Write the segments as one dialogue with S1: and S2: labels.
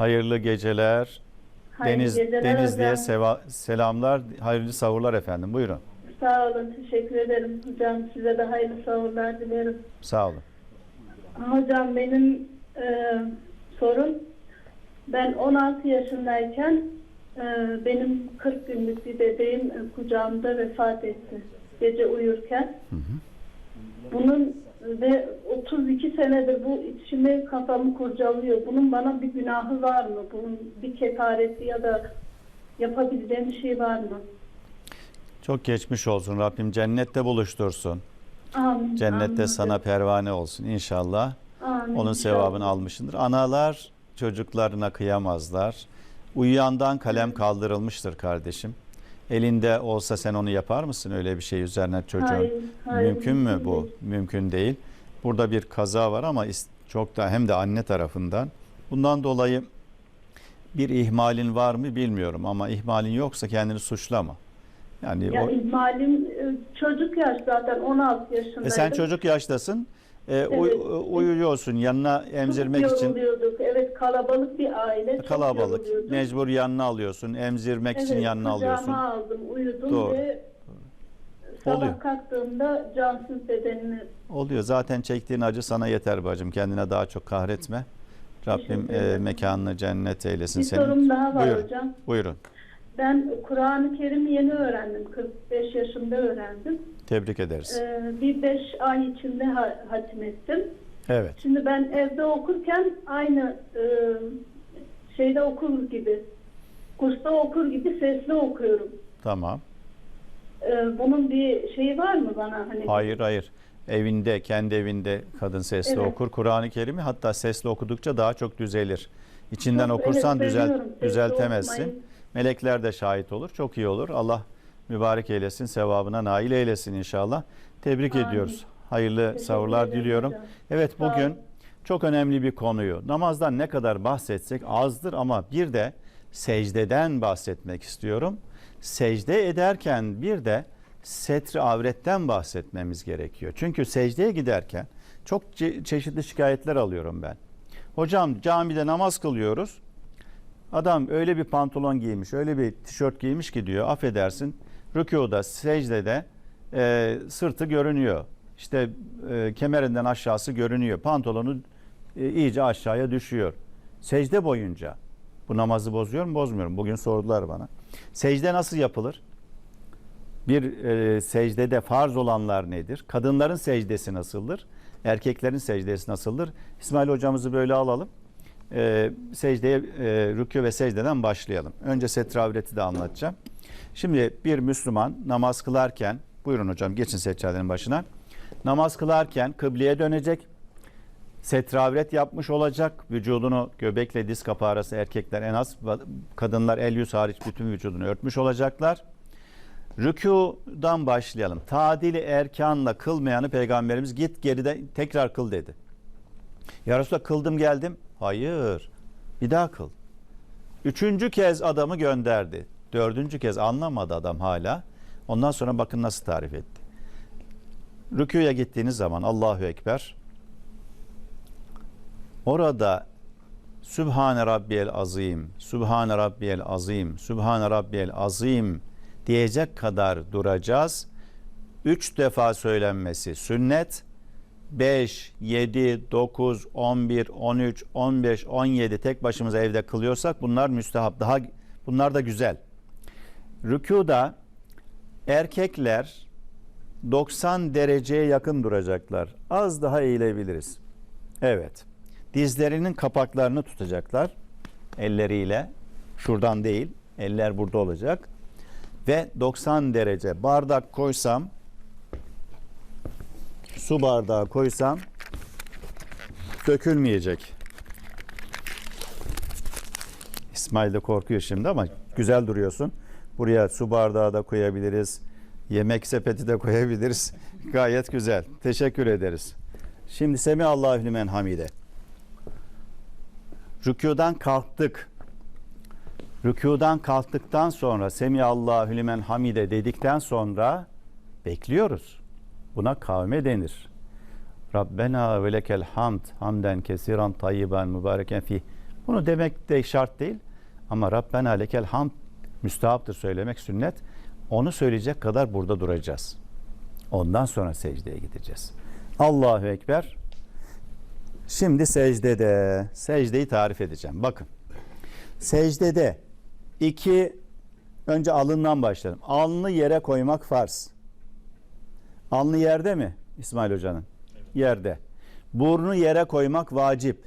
S1: Hayırlı geceler.
S2: Hayırlı
S1: Deniz
S2: geceler
S1: Denizli'ye
S2: hocam.
S1: seva- selamlar. Hayırlı savurlar efendim. Buyurun.
S2: Sağ olun, teşekkür ederim hocam. Size de hayırlı sahurlar dilerim.
S1: Sağ olun.
S2: Hocam benim e, sorum, ben 16 yaşındayken e, benim 40 günlük bir bebeğim e, kucağımda vefat etti. Gece uyurken. Bunun ve 32 senedir bu içimi kafamı kurcalıyor. Bunun bana bir günahı var mı? Bunun bir kefareti ya da yapabileceğim bir şey var mı?
S1: Çok geçmiş olsun. Rabbim cennette buluştursun.
S2: Amin.
S1: Cennette
S2: amin
S1: sana pervane olsun inşallah.
S2: Amin,
S1: Onun sevabını almışındır. Analar çocuklarına kıyamazlar. Uyuyandan kalem kaldırılmıştır kardeşim. Elinde olsa sen onu yapar mısın öyle bir şey üzerine çocuğun?
S2: Hayır, hayır,
S1: mümkün mü
S2: mümkün
S1: bu?
S2: değil.
S1: Mümkün değil. Burada bir kaza var ama çok da hem de anne tarafından. Bundan dolayı bir ihmalin var mı bilmiyorum ama ihmalin yoksa kendini suçlama. Yani
S2: Ya
S1: o,
S2: ihmalim e, çocuk yaş zaten 16 yaşındaydım.
S1: e sen çocuk yaştasın. E, uy-
S2: Evet.
S1: uyuyorsun yanına emzirmek
S2: çok
S1: için.
S2: Evet kalabalık bir aile. Çok
S1: kalabalık.
S2: yoruluyorduk.
S1: Mecbur yanına alıyorsun. Emzirmek için
S2: Evet,
S1: yanına
S2: kucağıma
S1: alıyorsun.
S2: aldım, uyudum
S1: Doğru.
S2: ve sabah
S1: Oluyor.
S2: kalktığımda cansız bedenini
S1: Oluyor. Zaten çektiğin acı sana yeter bacım. Kendine daha çok kahretme. Rabbim e, mekanını cennet eylesin
S2: bir
S1: senin.
S2: sorum daha var
S1: Buyurun.
S2: hocam.
S1: Buyurun.
S2: Ben Kur'an-ı Kerim'i yeni öğrendim. 45 yaşımda öğrendim.
S1: Tebrik ederiz.
S2: Ee, bir 5 ay içinde ha- hatim ettim.
S1: Evet.
S2: Şimdi ben evde okurken aynı e, şeyde okur gibi, kursta okur gibi sesli okuyorum.
S1: Tamam.
S2: E, bunun bir şeyi var mı bana? Hani
S1: Hayır hayır. Evinde, kendi evinde kadın sesli
S2: Evet.
S1: okur Kur'an-ı Kerim'i. Hatta sesli okudukça daha çok düzelir. İçinden
S2: Çok-
S1: okursan
S2: evet,
S1: düzelt,
S2: seviyorum sesli
S1: düzeltemezsin. Melekler de şahit olur. Çok iyi olur. Allah mübarek eylesin, sevabına nail eylesin inşallah. Tebrik
S2: Amin.
S1: ediyoruz. Hayırlı
S2: Teşekkür
S1: savurlar
S2: ederim
S1: diliyorum. Evet bugün çok önemli bir konuyu namazdan ne kadar bahsetsek azdır ama bir de secdeden bahsetmek istiyorum. Secde ederken bir de setri avretten bahsetmemiz gerekiyor. Çünkü secdeye giderken çok çe- çeşitli şikayetler alıyorum ben. Hocam camide namaz kılıyoruz. Adam öyle bir pantolon giymiş, öyle bir tişört giymiş ki diyor affedersin rükuda, secdede e, sırtı görünüyor. İşte e, kemerinden aşağısı görünüyor. Pantolonu e, iyice aşağıya düşüyor. Secde boyunca. Bu namazı bozuyor mu? Bozmuyorum. Bugün sordular bana. Secde nasıl yapılır? Bir e, secdede farz olanlar nedir? Kadınların secdesi nasıldır? Erkeklerin secdesi nasıldır? İsmail hocamızı böyle alalım. E, secdeye, e, rükû ve secdeden başlayalım. Önce setravreti de anlatacağım. Şimdi bir Müslüman namaz kılarken, buyurun hocam geçin seccadenin başına. Namaz kılarken kıbleye dönecek. Setravret yapmış olacak. Vücudunu göbekle diz kapağı arası erkekler en az, kadınlar el yüz hariç bütün vücudunu örtmüş olacaklar. Rükudan başlayalım. Tadili erkanla kılmayanı peygamberimiz git geride tekrar kıl dedi. Ya Resulallah kıldım geldim. Hayır. Bir daha kıl. Üçüncü kez adamı gönderdi. Dördüncü kez anlamadı adam hala. Ondan sonra bakın nasıl tarif etti. Rüküye gittiğiniz zaman Allahu Ekber. Orada Sübhane Rabbiyel Azim, Sübhane Rabbiyel Azim, Sübhane Rabbiyel Azim diyecek kadar duracağız. Üç defa söylenmesi sünnet. 5, 7, 9, 11, 13, 15, 17 tek başımıza evde kılıyorsak bunlar müstehap. Daha bunlar da güzel. Rükuda erkekler 90 dereceye yakın duracaklar. Az daha eğilebiliriz. Evet. Dizlerinin kapaklarını tutacaklar elleriyle. Şuradan değil. Eller burada olacak. Ve 90 derece bardak koysam su bardağı koysam dökülmeyecek. İsmail de korkuyor şimdi ama güzel duruyorsun. Buraya su bardağı da koyabiliriz. Yemek sepeti de koyabiliriz. Gayet güzel. Teşekkür ederiz. Şimdi Semi Allahu limen hamide. Rükudan kalktık. Rükudan kalktıktan sonra Semi Allahu limen hamide dedikten sonra bekliyoruz. Buna kavme denir. Rabbena ve lekel hamd hamden kesiran tayyiban mübareken fih. Bunu demek de şart değil. Ama Rabbena lekel hamd müstahaptır söylemek sünnet. Onu söyleyecek kadar burada duracağız. Ondan sonra secdeye gideceğiz. Allahu Ekber. Şimdi secdede. Secdeyi tarif edeceğim. Bakın. Secdede iki önce alından başlayalım. Alnı yere koymak farz. Alnı yerde mi İsmail Hoca'nın? Yerde. Burnu yere koymak vacip.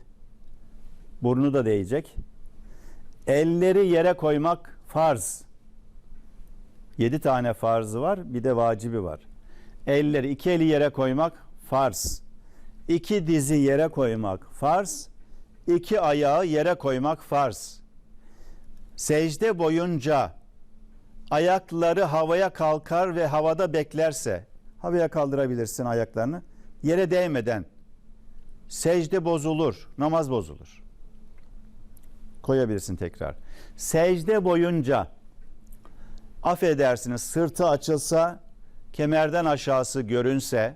S1: Burnu da değecek. Elleri yere koymak farz. Yedi tane farzı var, bir de vacibi var. Elleri, iki eli yere koymak farz. İki dizi yere koymak farz. İki ayağı yere koymak farz. Secde boyunca ayakları havaya kalkar ve havada beklerse, havaya kaldırabilirsin ayaklarını, yere değmeden secde bozulur, namaz bozulur. Koyabilirsin tekrar. Secde boyunca affedersiniz sırtı açılsa, kemerden aşağısı görünse,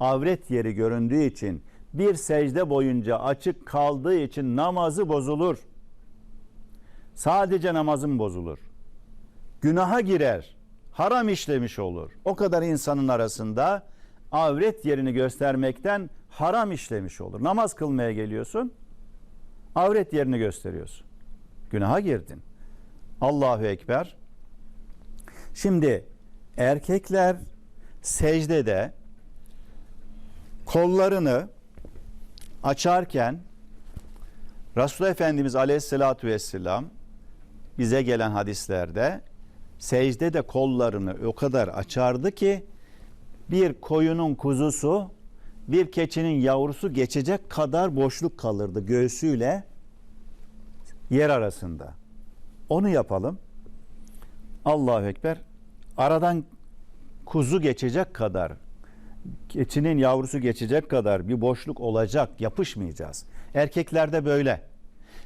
S1: avret yeri göründüğü için bir secde boyunca açık kaldığı için namazı bozulur. Sadece namazın bozulur. Günaha girer. Haram işlemiş olur. O kadar insanın arasında avret yerini göstermekten haram işlemiş olur. Namaz kılmaya geliyorsun. Avret yerini gösteriyorsun. Günaha girdin. Allahu Ekber. Şimdi erkekler secdede kollarını açarken Resulullah Efendimiz Aleyhisselatü Vesselam bize gelen hadislerde secdede kollarını o kadar açardı ki bir koyunun kuzusu bir keçinin yavrusu geçecek kadar boşluk kalırdı göğsüyle yer arasında. Onu yapalım. Allahu Ekber. Aradan kuzu geçecek kadar, keçinin yavrusu geçecek kadar bir boşluk olacak. Yapışmayacağız. Erkeklerde böyle.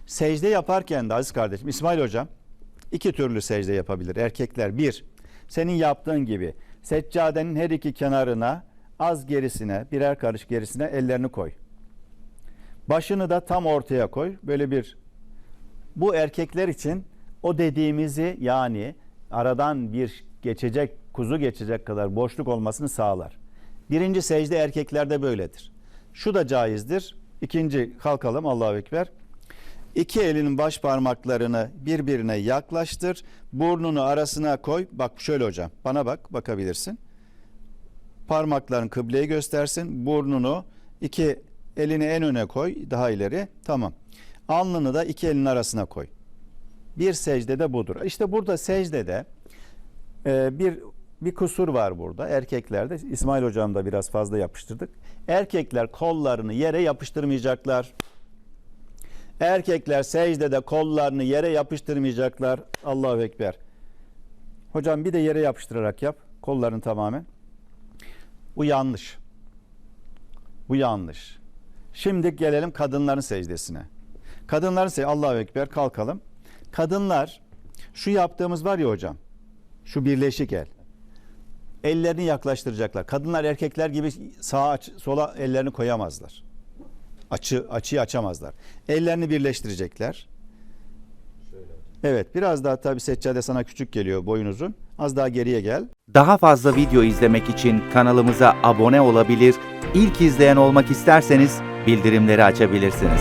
S1: Secde yaparken de aziz kardeşim İsmail hocam iki türlü secde yapabilir. Erkekler bir, senin yaptığın gibi seccadenin her iki kenarına az gerisine birer karış gerisine ellerini koy. Başını da tam ortaya koy. Böyle bir bu erkekler için o dediğimizi yani aradan bir geçecek kuzu geçecek kadar boşluk olmasını sağlar. Birinci secde erkeklerde böyledir. Şu da caizdir. İkinci kalkalım Allahu Ekber. İki elinin baş parmaklarını birbirine yaklaştır. Burnunu arasına koy. Bak şöyle hocam. Bana bak bakabilirsin. Parmakların kıbleyi göstersin. Burnunu iki elini en öne koy. Daha ileri. Tamam. Alnını da iki elin arasına koy. Bir secdede budur. İşte burada secdede e, bir bir kusur var burada. Erkeklerde İsmail hocam da biraz fazla yapıştırdık. Erkekler kollarını yere yapıştırmayacaklar. Erkekler secdede kollarını yere yapıştırmayacaklar. Allahu Ekber. Hocam bir de yere yapıştırarak yap. Kollarını tamamen. Bu yanlış. Bu yanlış. Şimdi gelelim kadınların secdesine. Kadınların secdesi. Allahu Ekber kalkalım. Kadınlar şu yaptığımız var ya hocam. Şu birleşik el. Ellerini yaklaştıracaklar. Kadınlar erkekler gibi sağa sola ellerini koyamazlar. Açı açıyı açamazlar. Ellerini birleştirecekler. Evet, biraz daha tabii seccade sana küçük geliyor boyun uzun. Az daha geriye gel.
S3: Daha fazla video izlemek için kanalımıza abone olabilir, ilk izleyen olmak isterseniz bildirimleri açabilirsiniz.